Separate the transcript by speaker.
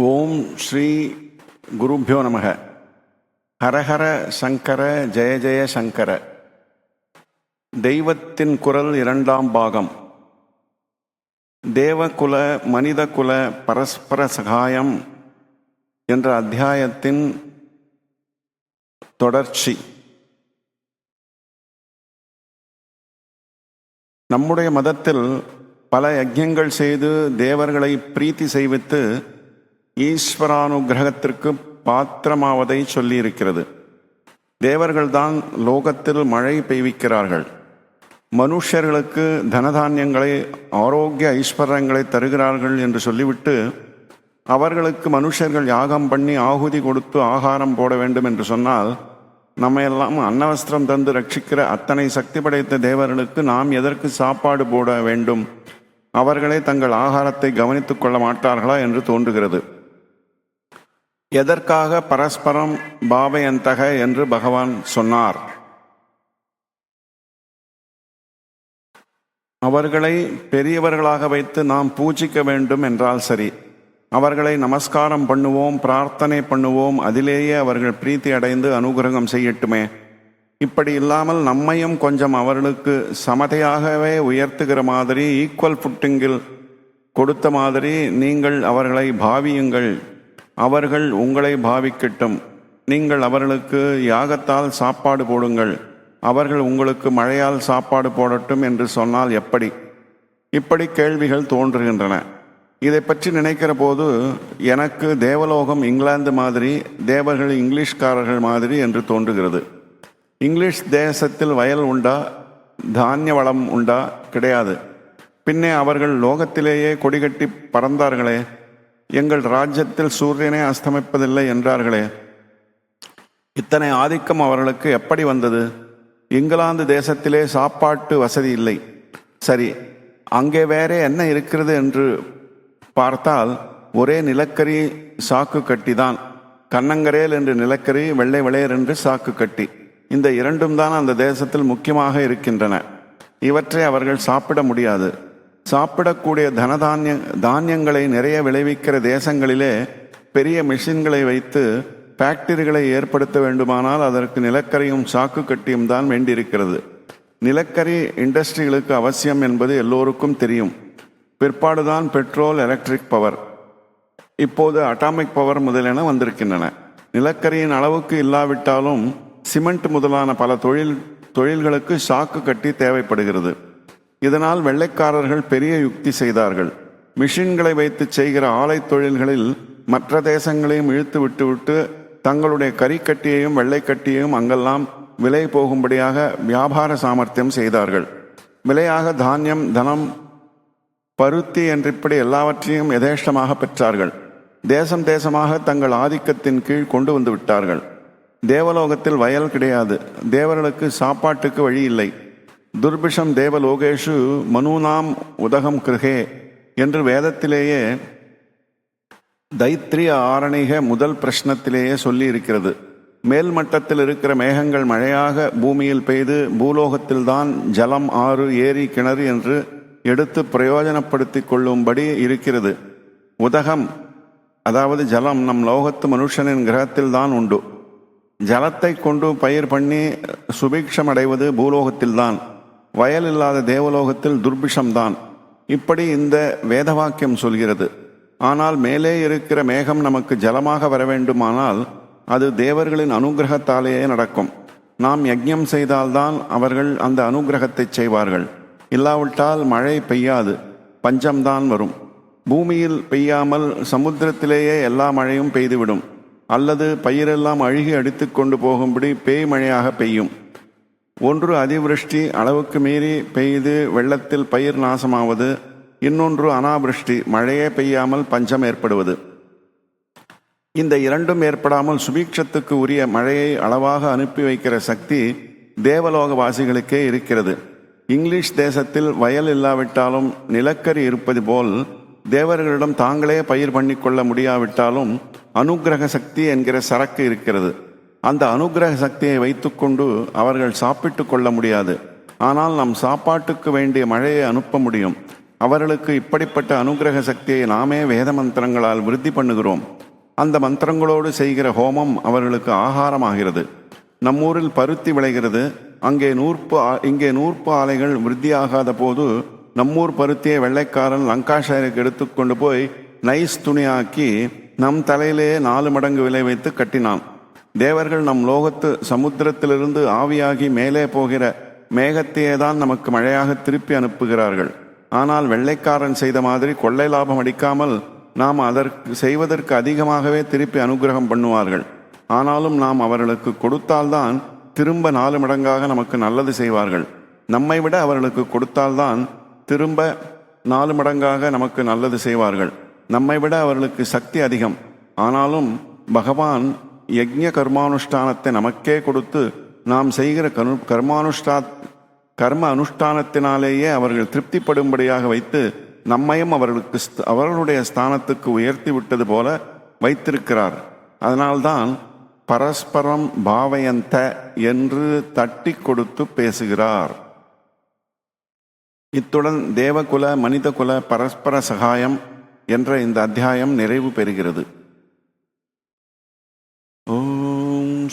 Speaker 1: ஓம் ஸ்ரீ குருப்பியோ நமக. ஹரஹர சங்கர ஜெய ஜெய சங்கர. தெய்வத்தின் குரல் இரண்டாம் பாகம். தேவகுல மனிதகுல பரஸ்பர சகாயம் என்ற அத்தியாயத்தின் தொடர்ச்சி. நம்முடைய மதத்தில் பல யஜ்யங்கள் செய்து தேவர்களை பிரீத்தி செய்வித்து ஈஸ்வரானுகிரகத்திற்கு பாத்திரமாவதை சொல்லியிருக்கிறது. தேவர்கள்தான் லோகத்தில் மழை பெய்விக்கிறார்கள். மனுஷர்களுக்கு தனதானியங்களை ஆரோக்கிய ஐஸ்வர்யங்களை தருகிறார்கள் என்று சொல்லிவிட்டு அவர்களுக்கு மனுஷர்கள் யாகம் பண்ணி ஆகுதி கொடுத்து ஆகாரம் போட வேண்டும் என்று சொன்னால் நம்ம எல்லாம் அன்னவஸ்திரம் தந்து ரட்சிக்கிற அத்தனை சக்தி படைத்த தேவர்களுக்கு நாம் எதற்கு சாப்பாடு போட வேண்டும்? அவர்களே தங்கள் ஆகாரத்தை கவனித்துக் கொள்ள மாட்டார்களா என்று தோன்றுகிறது. எதற்காக பரஸ்பரம் பாவயந்தக என்று பகவான் சொன்னார்? அவர்களை பெரியவர்களாக வைத்து நாம் பூஜிக்க வேண்டும் என்றால் சரி. அவர்களை நமஸ்காரம் பண்ணுவோம் பிரார்த்தனை பண்ணுவோம் அதிலேயே அவர்கள் பிரீத்தி அடைந்து அனுகிரகம் செய்யட்டுமே. இப்படி இல்லாமல் நம்மையும் கொஞ்சம் அவர்களுக்கு சமதையாகவே உயர்த்துகிற மாதிரி ஈக்குவல் ஃபுட்டிங்கில் கொடுத்த மாதிரி நீங்கள் அவர்களை பாவியுங்கள். அவர்கள் உங்களை பாவிக்கட்டும். நீங்கள் அவர்களுக்கு யாகத்தால் சாப்பாடு போடுங்கள். அவர்கள் உங்களுக்கு மழையால் சாப்பாடு போடட்டும் என்று சொன்னால் எப்படி? இப்படி கேள்விகள் தோன்றுகின்றன. இதை பற்றி நினைக்கிற போது எனக்கு தேவலோகம் இங்கிலாந்து மாதிரி தேவர்கள் இங்கிலீஷ்காரர்கள் மாதிரி என்று தோன்றுகிறது. இங்கிலீஷ் தேசத்தில் வயல் உண்டா? தானிய வளம் உண்டா? கிடையாது. பின்னே அவர்கள் லோகத்திலேயே கொடிகட்டி பறந்தார்களே. எங்கள் ராஜ்யத்தில் சூரியனே அஸ்தமிப்பதில்லை என்றார்களே. இத்தனை ஆதிக்கம் அவர்களுக்கு எப்படி வந்தது? இங்கிலாந்து தேசத்திலே சாப்பாட்டு வசதி இல்லை. சரி அங்கே வேறே என்ன இருக்கிறது என்று பார்த்தால் ஒரே நிலக்கரி சாக்கு கட்டி தான். கண்ணங்கரேல் என்று நிலக்கரி வெள்ளை வெளையர் என்று சாக்கு கட்டி. இந்த இரண்டும் தான் அந்த தேசத்தில் முக்கியமாக இருக்கின்றன. இவற்றை அவர்கள் சாப்பிட முடியாது. சாப்பிடக்கூடிய தனதானிய தானியங்களை நிறைய விளைவிக்கிற தேசங்களிலே பெரிய மிஷின்களை வைத்து ஃபேக்டரிகளை ஏற்படுத்த வேண்டுமானால் அதற்கு நிலக்கரியும் சாக்கு கட்டியும் தான் வேண்டியிருக்கிறது. நிலக்கரி இண்டஸ்ட்ரிகளுக்கு அவசியம் என்பது எல்லோருக்கும் தெரியும். பிற்பாடுதான் பெட்ரோல் எலக்ட்ரிக் பவர். இப்போது அட்டாமிக் பவர் முதலென வந்திருக்கின்றன. நிலக்கரியின் அளவுக்கு இல்லாவிட்டாலும் சிமெண்ட் முதலான பல தொழில் தொழில்களுக்கு சாக்கு கட்டி தேவைப்படுகிறது. இதனால் வெள்ளைக்காரர்கள் பெரிய யுக்தி செய்தார்கள். மிஷின்களை வைத்து செய்கிற ஆலை தொழில்களில் மற்ற தேசங்களையும் இழுத்து விட்டுவிட்டு தங்களுடைய கறிக்கட்டியையும் வெள்ளைக்கட்டியையும் அங்கெல்லாம் விலை போகும்படியாக வியாபார சாமர்த்தியம் செய்தார்கள். விலையாக தானியம் தனம் பருத்தி என்று இப்படி எல்லாவற்றையும் யதேஷ்டமாக பெற்றார்கள். தேசம் தேசமாக தங்கள் ஆதிக்கத்தின் கீழ் கொண்டு வந்து விட்டார்கள். தேவலோகத்தில் வயல் கிடையாது. தேவர்களுக்கு சாப்பாட்டுக்கு வழி இல்லை. துர்பிஷம் தேவலோகேஷு மனுநாம் உதகம் கிருகே என்று வேதத்திலேயே தைத்திரிய ஆரணிக முதல் பிரஷ்னத்திலேயே சொல்லி இருக்கிறது மேல்மட்டத்தில் இருக்கிற மேகங்கள் மழையாக பூமியில் பெய்து பூலோகத்தில்தான் ஜலம் ஆறு ஏரி கிணறு என்று எடுத்து பிரயோஜனப்படுத்தி கொள்ளும்படி இருக்கிறது. உதகம் அதாவது ஜலம் நம் லோகத்து மனுஷனின் கிரகத்தில்தான் உண்டு. ஜலத்தை கொண்டு பயிர் பண்ணி சுபிக்ஷம் அடைவது பூலோகத்தில்தான். வயல் இல்லாத தேவலோகத்தில் துர்பிஷம்தான். இப்படி இந்த வேதவாக்கியம் சொல்கிறது. ஆனால் மேலே இருக்கிற மேகம் நமக்கு ஜலமாக வர வேண்டுமானால் அது தேவர்களின் அனுகிரகத்தாலேயே நடக்கும். நாம் யஜ்யம் செய்தால்தான் அவர்கள் அந்த அனுகிரகத்தை செய்வார்கள். இல்லாவிட்டால் மழை பெய்யாது. பஞ்சம்தான் வரும். பூமியில் பெய்யாமல் சமுத்திரத்திலேயே எல்லா மழையும் பெய்துவிடும். அல்லது பயிரெல்லாம் அழுகி அடித்து கொண்டு போகும்படி பேய் மழையாக பெய்யும். ஒன்று அதிவிருஷ்டி அளவுக்கு மீறி பெய்து வெள்ளத்தில் பயிர் நாசமாவது இன்னொன்று அனாவிருஷ்டி மழையே பெய்யாமல் பஞ்சம் ஏற்படுவது. இந்த இரண்டும் ஏற்படாமல் சுபீட்சத்துக்கு உரிய மழையை அளவாக அனுப்பி வைக்கிற சக்தி தேவலோகவாசிகளுக்கே இருக்கிறது. இங்கிலீஷ் தேசத்தில் வயல் இல்லாவிட்டாலும் நிலக்கரி இருப்பது போல் தேவர்களிடம் தாங்களே பயிர் பண்ணிக்கொள்ள முடியாவிட்டாலும் அனுக்கிரக சக்தி என்கிற சரக்கு இருக்கிறது. அந்த அனுக்கிரக சக்தியை வைத்துக்கொண்டு அவர்கள் சாப்பிட்டு கொள்ள முடியாது. ஆனால் நம் சாப்பாட்டுக்கு வேண்டிய மழையை அனுப்ப முடியும். அவர்களுக்கு இப்படிப்பட்ட அனுக்கிரக சக்தியை நாமே வேத மந்திரங்களால் விருத்தி பண்ணுகிறோம். அந்த மந்திரங்களோடு செய்கிற ஹோமம் அவர்களுக்கு ஆகாரமாகிறது. நம்மூரில் பருத்தி விளைகிறது. அங்கே நூற்பு இங்கே நூற்பு ஆலைகள் விருத்தியாகாத போது நம்மூர் பருத்தியை வெள்ளைக்காரன் லங்காஷாயருக்கு எடுத்துக்கொண்டு போய் நைஸ் துணியாக்கி நம் தலையிலேயே நாலு மடங்கு விலை வைத்து கட்டினான். தேவர்கள் நம் லோகத்து சமுத்திரத்திலிருந்து ஆவியாகி மேலே போகிற மேகத்தையே தான் நமக்கு மழையாக திருப்பி அனுப்புகிறார்கள். ஆனால் வெள்ளைக்காரன் செய்த மாதிரி கொள்ளை லாபம் அடிக்காமல் நாம் அதற்கு செய்வதற்கு அதிகமாகவே திருப்பி அனுகிரகம் பண்ணுவார்கள். ஆனாலும் நாம் அவர்களுக்கு கொடுத்தால்தான் திரும்ப நாலு மடங்காக நமக்கு நல்லது செய்வார்கள். நம்மை விட அவர்களுக்கு கொடுத்தால்தான் திரும்ப நாலு மடங்காக நமக்கு நல்லது செய்வார்கள். நம்மை விட அவர்களுக்கு சக்தி அதிகம். ஆனாலும் பகவான் யஜ்ய கர்மானுஷ்டானத்தை நமக்கே கொடுத்து நாம் செய்கிற கரு கர்மானுஷ்டா கர்ம அனுஷ்டானத்தினாலேயே அவர்கள் திருப்திப்படும்படியாக வைத்து நம்மையும் அவர்களுக்கு ஸ்த- அவர்களுடைய ஸ்தானத்துக்கு உயர்த்தி விட்டது போல வைத்திருக்கிறார். அதனால்தான் பரஸ்பரம் பாவயந்த என்று தட்டி கொடுத்து பேசுகிறார். இத்துடன் தேவகுல மனிதகுல பரஸ்பர சகாயம் என்ற இந்த அத்தியாயம் நிறைவு பெறுகிறது.